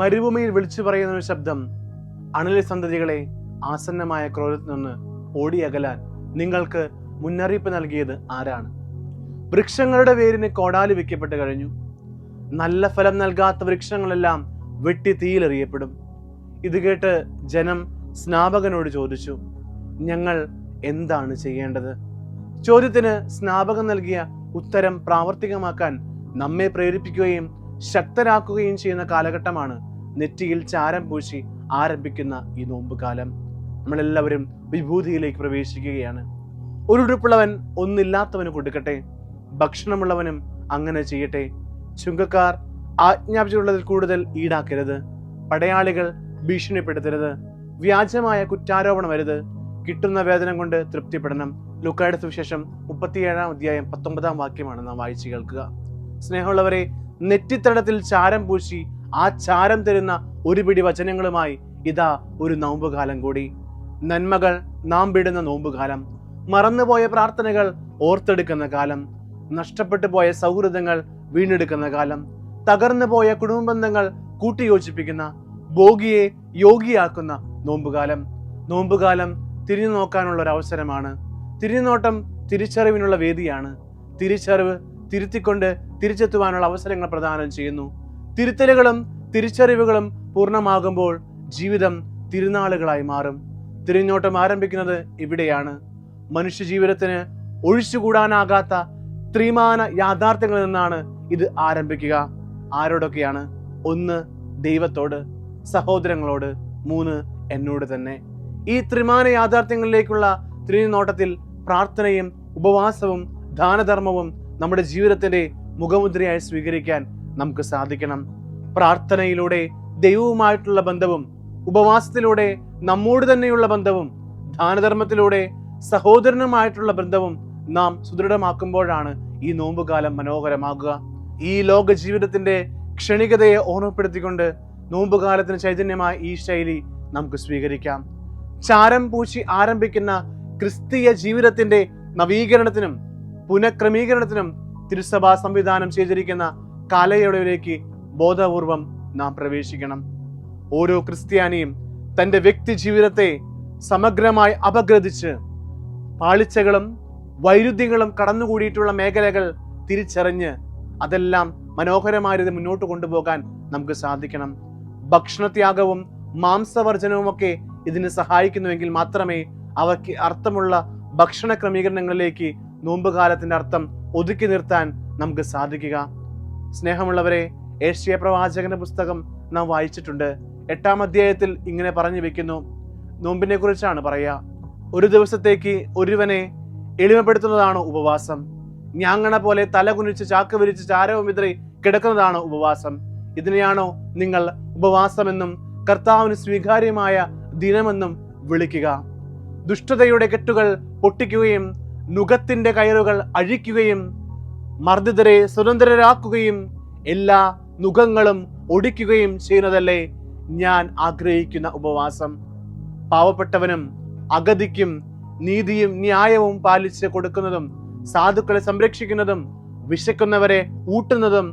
മരുഭൂമിയിൽ വിളിച്ചു പറയുന്ന ഒരു ശബ്ദം അണലി സന്തതികളെ ആസന്നമായ ക്രോധത്തിൽ നിന്ന് ഓടിയകലാൻ നിങ്ങൾക്ക് മുന്നറിയിപ്പ് നൽകിയത് ആരാണ്? വൃക്ഷങ്ങളുടെ വേരിന് കോടാലി വെക്കപ്പെട്ട് കഴിഞ്ഞു. നല്ല ഫലം നൽകാത്ത വൃക്ഷങ്ങളെല്ലാം വെട്ടി തീയിലെറിയപ്പെടും. ഇത് കേട്ട് ജനം സ്നാപകനോട് ചോദിച്ചു ഞങ്ങൾ എന്താണ് ചെയ്യേണ്ടത്? ചോദ്യത്തിന് സ്നാപകൻ നൽകിയ ഉത്തരം പ്രാവർത്തികമാക്കാൻ നമ്മെ പ്രേരിപ്പിക്കുകയും ശക്തരാക്കുകയും ചെയ്യുന്ന കാലഘട്ടമാണ് നെറ്റിയിൽ ചാരം പൂശി ആരംഭിക്കുന്ന ഈ നോമ്പുകാലം നമ്മളെല്ലാവരും വിഭൂതിയിലേക്ക് പ്രവേശിക്കുകയാണ്. ഒരു ഉടുപ്പുള്ളവൻ ഒന്നില്ലാത്തവന് കൊടുക്കട്ടെ ഭക്ഷണമുള്ളവനും അങ്ങനെ ചെയ്യട്ടെ. ചുങ്കക്കാർ ആജ്ഞാപിച്ചിട്ടുള്ളതിൽ കൂടുതൽ ഈടാക്കരുത് പടയാളികൾ ഭീഷണിപ്പെടുത്തരുത് വ്യാജമായ കുറ്റാരോപണം വരുത് കിട്ടുന്ന വേതനം കൊണ്ട് തൃപ്തിപ്പെടണം. ലുക്കായുടെ സുവിശേഷം മുപ്പത്തിയേഴാം അധ്യായം പത്തൊമ്പതാം വാക്യമാണ് നാം വായിച്ചു കേൾക്കുക. സ്നേഹമുള്ളവരെ നെറ്റിത്തടത്തിൽ ചാരം പൂശി ആ ചാരം തരുന്ന ഒരു പിടി വചനങ്ങളുമായി ഇതാ ഒരു നോമ്പുകാലം കൂടി. നന്മകൾ നാം വിടുന്ന നോമ്പുകാലം മറന്നുപോയ പ്രാർത്ഥനകൾ ഓർത്തെടുക്കുന്ന കാലം നഷ്ടപ്പെട്ടു പോയ സൗഹൃദങ്ങൾ വീണ്ടെടുക്കുന്ന കാലം തകർന്നു പോയ കുടുംബ ബന്ധങ്ങൾ കൂട്ടിയോജിപ്പിക്കുന്ന ഭോഗിയെ യോഗിയാക്കുന്ന നോമ്പുകാലം. നോമ്പുകാലം തിരിഞ്ഞു നോക്കാനുള്ള ഒരു അവസരമാണ്. തിരിഞ്ഞുനോട്ടം തിരിച്ചറിവിനുള്ള വേദിയാണ്. തിരിച്ചറിവ് തിരുത്തിക്കൊണ്ട് തിരിച്ചെത്തുവാനുള്ള അവസരങ്ങൾ പ്രദാനം ചെയ്യുന്നു. തിരുത്തലുകളും തിരിച്ചറിവുകളും പൂർണമാകുമ്പോൾ ജീവിതം തിരുനാളുകളായി മാറും. തിരിഞ്ഞോട്ടം ആരംഭിക്കുന്നത് ഇവിടെയാണ്. മനുഷ്യ ജീവിതത്തിന് ഒഴിച്ചുകൂടാനാകാത്ത ത്രിമാന യാഥാർത്ഥ്യങ്ങളിൽ നിന്നാണ് ഇത് ആരംഭിക്കുക. ആരോടൊക്കെയാണ്? ഒന്ന് ദൈവത്തോട്. സഹോദരങ്ങളോട്. മൂന്ന് എന്നോട് തന്നെ. ഈ ത്രിമാന യാഥാർത്ഥ്യങ്ങളിലേക്കുള്ള തിരിഞ്ഞോട്ടത്തിൽ പ്രാർത്ഥനയും ഉപവാസവും ദാനധർമ്മവും നമ്മുടെ ജീവിതത്തിന്റെ മുഖമുദ്രയായി സ്വീകരിക്കാൻ നമുക്ക് സാധിക്കണം. പ്രാർത്ഥനയിലൂടെ ദൈവവുമായിട്ടുള്ള ബന്ധവും ഉപവാസത്തിലൂടെ നമ്മോട് തന്നെയുള്ള ബന്ധവും ദാനധർമ്മത്തിലൂടെ സഹോദരനുമായിട്ടുള്ള ബന്ധവും നാം സുദൃഢമാക്കുമ്പോഴാണ് ഈ നോമ്പുകാലം മനോഹരമാകുക. ഈ ലോക ജീവിതത്തിന്റെ ക്ഷണികതയെ ഓർമ്മപ്പെടുത്തിക്കൊണ്ട് നോമ്പുകാലത്തിന് ചൈതന്യമായ ഈ ശൈലി നമുക്ക് സ്വീകരിക്കാം. ചാരം പൂശി ആരംഭിക്കുന്ന ക്രിസ്തീയ ജീവിതത്തിന്റെ നവീകരണത്തിനും പുനഃക്രമീകരണത്തിനും തിരുസഭാ സംവിധാനം ചെയ്തിരിക്കുന്ന കാലയളവിലേക്ക് ബോധപൂർവം നാം പ്രവേശിക്കണം. ഓരോ ക്രിസ്ത്യാനിയും തന്റെ വ്യക്തി ജീവിതത്തെ സമഗ്രമായി അപഗ്രഥിച്ച് പാളിച്ചകളും വൈരുദ്ധ്യങ്ങളും കടന്നുകൂടിയിട്ടുള്ള മേഖലകൾ തിരിച്ചറിഞ്ഞ് അതെല്ലാം മനോഹരമായി മുന്നോട്ട് കൊണ്ടുപോകാൻ നമുക്ക് സാധിക്കണം. ഭക്ഷണത്യാഗവും മാംസവർജനവും ഒക്കെ ഇതിന് സഹായിക്കുന്നുവെങ്കിൽ മാത്രമേ അവയ്ക്ക് അർത്ഥമുള്ള ഭക്ഷണ ക്രമീകരണങ്ങളിലേക്ക് നോമ്പുകാലത്തിന്റെ അർത്ഥം ഒതുക്കി നിർത്താൻ നമുക്ക് സാധിക്കുക. സ്നേഹമുള്ളവരെ ഏഷ്യ പ്രവാചകന്റെ പുസ്തകം നാം വായിച്ചിട്ടുണ്ട്. എട്ടാം അധ്യായത്തിൽ ഇങ്ങനെ പറഞ്ഞു വെക്കുന്നു. നോമ്പിനെ കുറിച്ചാണ് പറയുക. ഒരു ദിവസത്തേക്ക് ഒരുവനെ എളിമപ്പെടുത്തുന്നതാണ് ഉപവാസം. ഞാങ്ങണ പോലെ തല കുനിച്ച് ചാക്ക് വിരിച്ച് ചാരവും വിതറി കിടക്കുന്നതാണ് ഉപവാസം. ഇതിനെയാണോ നിങ്ങൾ ഉപവാസമെന്നും കർത്താവിന് സ്വീകാര്യമായ ദിനമെന്നും വിളിക്കുക. ദുഷ്ടതയുടെ കെട്ടുകൾ പൊട്ടിക്കുകയും നുഖത്തിന്റെ കയറുകൾ അഴിക്കുകയും മർദ്ദിതരെ സ്വതന്ത്രരാക്കുകയും എല്ലാ നുഖങ്ങളും ഒടിക്കുകയും ചെയ്യുന്നതല്ലേ ഞാൻ ആഗ്രഹിക്കുന്ന ഉപവാസം. പാവപ്പെട്ടവനും അഗതിക്കും നീതിയും ന്യായവും പാലിച്ച് കൊടുക്കുന്നതും സാധുക്കളെ സംരക്ഷിക്കുന്നതും വിശക്കുന്നവരെ ഊട്ടുന്നതും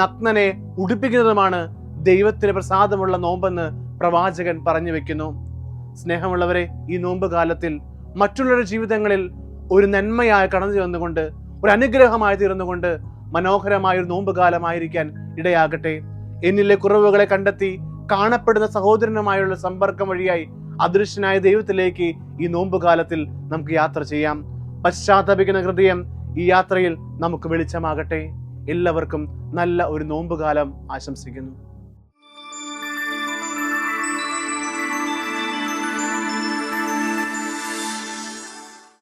നഗ്നനെ ഉടുപ്പിക്കുന്നതുമാണ് ദൈവത്തിന് പ്രസാദമുള്ള നോമ്പെന്ന് പ്രവാചകൻ പറഞ്ഞു വെക്കുന്നു. സ്നേഹമുള്ളവരെ ഈ നോമ്പ് കാലത്തിൽ മറ്റുള്ളവരുടെ ജീവിതങ്ങളിൽ ഒരു നന്മയായി കടന്നു ചെന്നുകൊണ്ട് ഒരു അനുഗ്രഹമായി തീർന്നുകൊണ്ട് മനോഹരമായ ഒരു നോമ്പ് കാലമായിരിക്കാൻ ഇടയാകട്ടെ. എന്നിലെ കുറവുകളെ കണ്ടെത്തി കാണപ്പെടുന്ന സഹോദരനുമായുള്ള സമ്പർക്കം വഴിയായി അദൃശ്യനായ ദൈവത്തിലേക്ക് ഈ നോമ്പ് കാലത്തിൽ നമുക്ക് യാത്ര ചെയ്യാം. പശ്ചാത്തപിക്കുന്ന ഹൃദയം ഈ യാത്രയിൽ നമുക്ക് വെളിച്ചമാകട്ടെ. എല്ലാവർക്കും നല്ല ഒരു നോമ്പുകാലം ആശംസിക്കുന്നു.